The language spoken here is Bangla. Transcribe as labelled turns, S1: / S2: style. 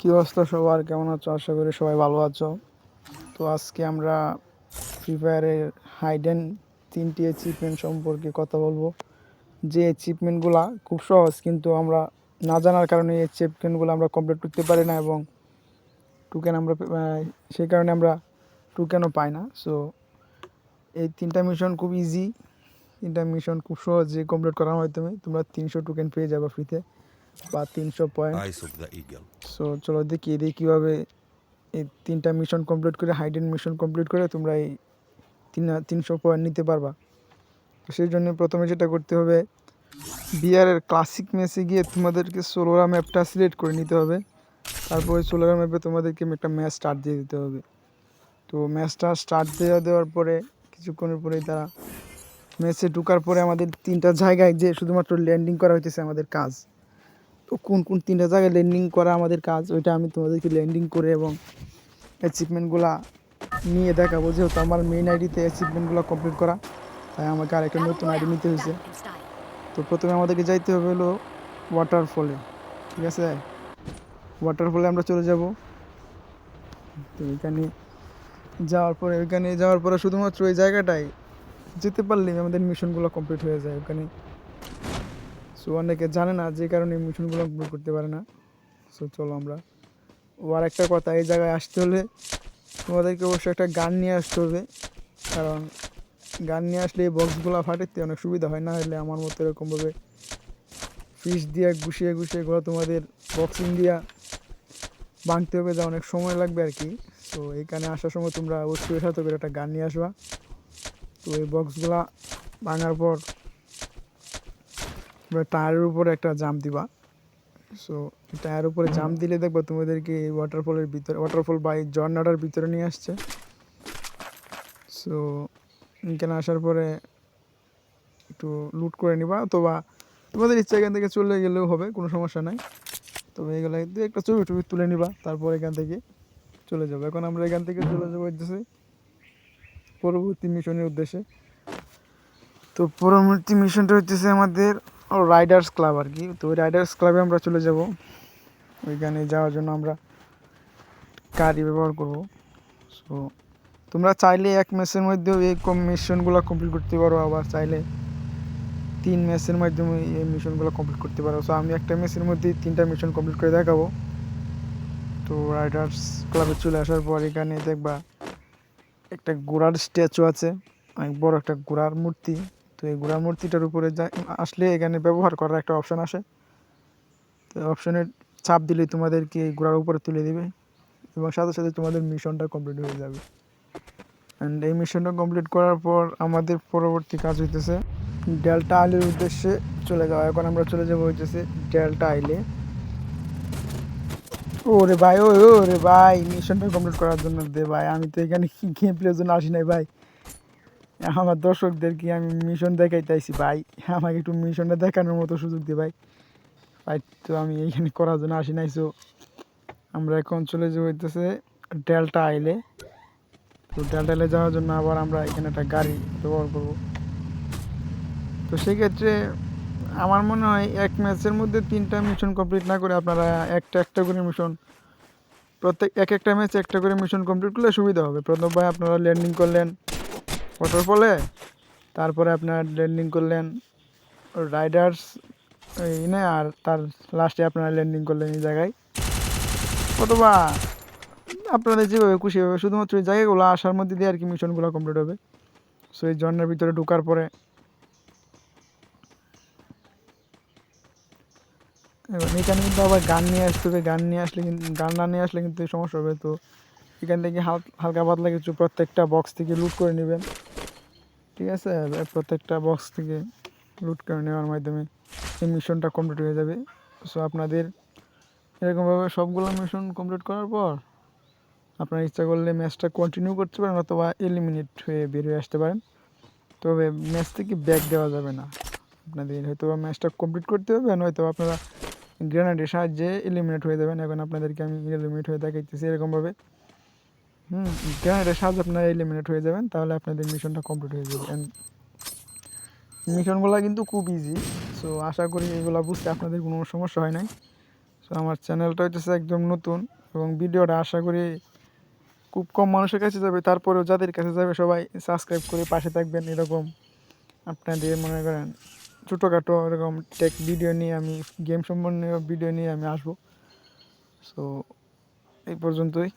S1: কি অবস্থা সবার? কেমন আছো? আশা করি সবাই ভালো আছো। তো আজকে আমরা ফ্রি ফায়ারের হাইডেন তিনটি অ্যাচিভমেন্ট সম্পর্কে কথা বলব। যে অ্যাচিভমেন্টগুলো খুব সহজ, কিন্তু আমরা না জানার কারণে এই অ্যাচিভমেন্টগুলো আমরা কমপ্লিট করতে পারি না এবং টুকেন আমরা সেই কারণে আমরা টুকেনও পাই না। সো এই তিনটা মিশন খুব ইজি তিনটা মিশন খুব সহজে কমপ্লিট করার মাধ্যমে তোমরা তিনশো টোকেন পেয়ে যাবে ফ্রিতে বা তিনশো পয়েন্ট. সো চলো দেখি দেখি কীভাবে এই তিনটা মিশন কমপ্লিট করে হাইডেন মিশন কমপ্লিট করে তোমরা এই তিন তিনশো পয়েন্ট নিতে পারবা। তো সেই জন্য প্রথমে যেটা করতে হবে বিআরের ক্লাসিক ম্যাচে গিয়ে তোমাদেরকে সোলোরা ম্যাপটা সিলেক্ট করে নিতে হবে। তারপরে সোলোরা ম্যাপে তোমাদেরকে একটা ম্যাচ স্টার্ট দিয়ে দিতে হবে। তো ম্যাচটা স্টার্ট দেওয়া দেওয়ার পরে কিছুক্ষণের পরেই তারা ম্যাচে ঢোকার পরে আমাদের তিনটা জায়গায় যে শুধুমাত্র ল্যান্ডিং করা হইতেছে আমাদের কাজ। তো কোন কোন তিনটা জায়গায় ল্যান্ডিং করা আমাদের কাজ ওইটা আমি তোমাদেরকে ল্যান্ডিং করে এবং অ্যাচিভমেন্টগুলো নিয়ে দেখাবো যেহেতু আমার মেইন আইডিতে অ্যাচিভমেন্টগুলো কমপ্লিট করা তাই আমাকে আরেকটা নতুন আইডি নিতে হয়েছে। তো প্রথমে আমাদেরকে যাইতে হবে হলো ওয়াটারফলে ঠিক আছে? ওয়াটারফলে আমরা চলে যাব। তো এখানে যাওয়ার পরে ওইখানে যাওয়ার পরে শুধুমাত্র ওই জায়গাটায় যেতে পারলেই আমাদের মিশনগুলো কমপ্লিট হয়ে যায়। ওখানে সো অনেকে জানে না যে কারণে মিশনগুলো কমপ্লিট করতে পারে না। সো চলো আমরা। ও আর একটা কথা, এই জায়গায় আসতে হলে তোমাদেরকে অবশ্যই একটা গান নিয়ে আসতে হবে। কারণ গান নিয়ে আসলে এই বক্সগুলো ফাটাতে অনেক সুবিধা হয়। না হলে আমার মতো এরকমভাবে ফিস দিয়ে গুছিয়ে গুছিয়ে এগুলো তোমাদের বক্সিং দিয়া বাঁধতে হবে, যা অনেক সময় লাগবে আর কি। তো এখানে আসার সময় তোমরা অবশ্যই সাথে করে একটা গান নিয়ে আসবা। তো এই বক্সগুলা ভাঙার পর টায়ারের উপরে একটা জাম দিবা। সো টায়ার উপরে জাম দিলে দেখব তোমাদেরকে এই ওয়াটারফলের ভিতরে ওয়াটারফল বা এই ঝর্ণাটার ভিতরে নিয়ে আসছে। সো এখানে আসার পরে একটু লুট করে নিবা অথবা তোমাদের ইচ্ছা এখান থেকে চলে গেলেও হবে কোনো সমস্যা নাই। তবে এগুলো দু একটা ছবি টবি তুলে নিবা তারপর এখান থেকে চলে যাব। এখন আমরা এখান থেকে চলে যাব হচ্ছে পরবর্তী মিশনের উদ্দেশ্যে। তো পরবর্তী মিশনটা হচ্ছে আমাদের রাইডার্স ক্লাব আর কি তো ওই রাইডার্স ক্লাবে আমরা চলে যাব। ওইখানে যাওয়ার জন্য আমরা গাড়ি ব্যবহার করব। সো তোমরা চাইলে এক ম্যাচের মধ্যেও এই মিশনগুলো কমপ্লিট করতে পারো, আবার চাইলে তিন ম্যাচের মাধ্যমে এই মিশনগুলো কমপ্লিট করতে পারো। সো আমি একটা ম্যাচের মধ্যেই তিনটা মিশন কমপ্লিট করে দেখাবো। তো রাইডার্স ক্লাবে চলে আসার পর এখানে দেখবা একটা ঘোড়ার স্ট্যাচু আছে। অনেক বড় একটা ঘোড়ার মূর্তি। তো এই ঘোড়ার মূর্তিটার উপরে যা আসলে এখানে ব্যবহার করার একটা অপশান আসে। তো অপশনের চাপ দিলে তোমাদেরকে এই ঘোড়ার উপরে তুলে দেবে এবং সাথে সাথে তোমাদের মিশনটা কমপ্লিট হয়ে যাবে। অ্যান্ড এই মিশনটা কমপ্লিট করার পর আমাদের পরবর্তী কাজ হইতেছে ডেল্টা আইলের উদ্দেশ্যে চলে যাওয়া। এখন আমরা চলে যাব হইতেছে ডেল্টা আইলে। ওরে ভাই ও ওরে ভাই, মিশনটা কমপ্লিট করার জন্য দে ভাই। আমি তো এখানে গেম প্লের জন্য আসি নাই ভাই। আমার দর্শকদেরকে আমি মিশন দেখাইতেছি, ভাই। আমাকে একটু মিশনটা দেখানোর মতো সুযোগ দে, ভাই। ভাই, তো আমি এইখানে করার জন্য আসি নাই সো আমরা এখন চলে যাব হইতেছে ডেল্টা আইলে তো ডেল্টা আইলে যাওয়ার জন্য আবার আমরা এখানে একটা গাড়ি ব্যবহার করব। তো সেক্ষেত্রে আমার মনে হয় এক ম্যাচের মধ্যে তিনটা মিশন কমপ্লিট না করে আপনারা একটা একটা করে মিশন প্রত্যেক এক একটা ম্যাচ একটা করে মিশন কমপ্লিট করলে সুবিধা হবে। প্রথম ভাই, আপনারা ল্যান্ডিং করলেন। ওয়াটারফলে তারপরে আপনার ল্যান্ডিং করলেন রাইডার্স ইনে আর তার লাস্টে আপনারা ল্যান্ডিং করলেন এই জায়গায়। অথবা আপনাদের যেভাবে খুশি হবে, শুধুমাত্র এই জায়গাগুলো আসার মধ্যে দিয়ে আর কি মিশনগুলো কমপ্লিট হবে। সো এই ঝর্নার ভিতরে ঢোকার পরে এবার এখানে কিন্তু আবার গান নিয়ে আসতে হবে, গান নিয়ে আসলে কিন্তু গান না নিয়ে আসলে কিন্তু সমস্যা হবে। তো এখান থেকে হাল- হালকা পাতলা কিছু প্রত্যেকটা বক্স থেকে লুট করে নেবেন। ঠিক আছে? প্রত্যেকটা বক্স থেকে লুট করে নেওয়ার মাধ্যমে এই মিশনটা কমপ্লিট হয়ে যাবে। সো আপনাদের এরকমভাবে সবগুলো মিশন কমপ্লিট করার পর আপনার ইচ্ছা করলে ম্যাচটা কন্টিনিউ করতে পারেন অথবা এলিমিনেট হয়ে বের হয়ে আসতে পারেন। তবে ম্যাচ থেকে ব্যাক দেওয়া যাবে না। আপনাদের হয়তো ম্যাচটা কমপ্লিট করতে হবে, নয়তো আপনারা গ্রেনেডের সাহায্যে এলিমিনেট হয়ে যাবেন। এখন আপনাদেরকে আমি এলিমিনেট হয়ে দেখাইতেছি এরকমভাবে। হুম গ্রেনেডের সাহায্যে আপনারা এলিমিনেট হয়ে যাবেন, তাহলে আপনাদের মিশনটা কমপ্লিট হয়ে যাবে। মিশনগুলো কিন্তু খুব ইজি সো আশা করি এগুলো বুঝতে আপনাদের কোনো সমস্যা হয় নাই। তো আমার চ্যানেলটা হইতেছে একদম নতুন, এবং ভিডিওটা আশা করি খুব কম মানুষের কাছে যাবে, তারপরেও যাদের কাছে যাবে সবাই সাবস্ক্রাইব করে পাশে থাকবেন এরকম। আপনাদের মনে করেন ছোটোখাটো এরকম টেক ভিডিও নিয়ে আমি গেম সম্বন্ধীয় ভিডিও নিয়ে আমি আসব। সো এই পর্যন্তই।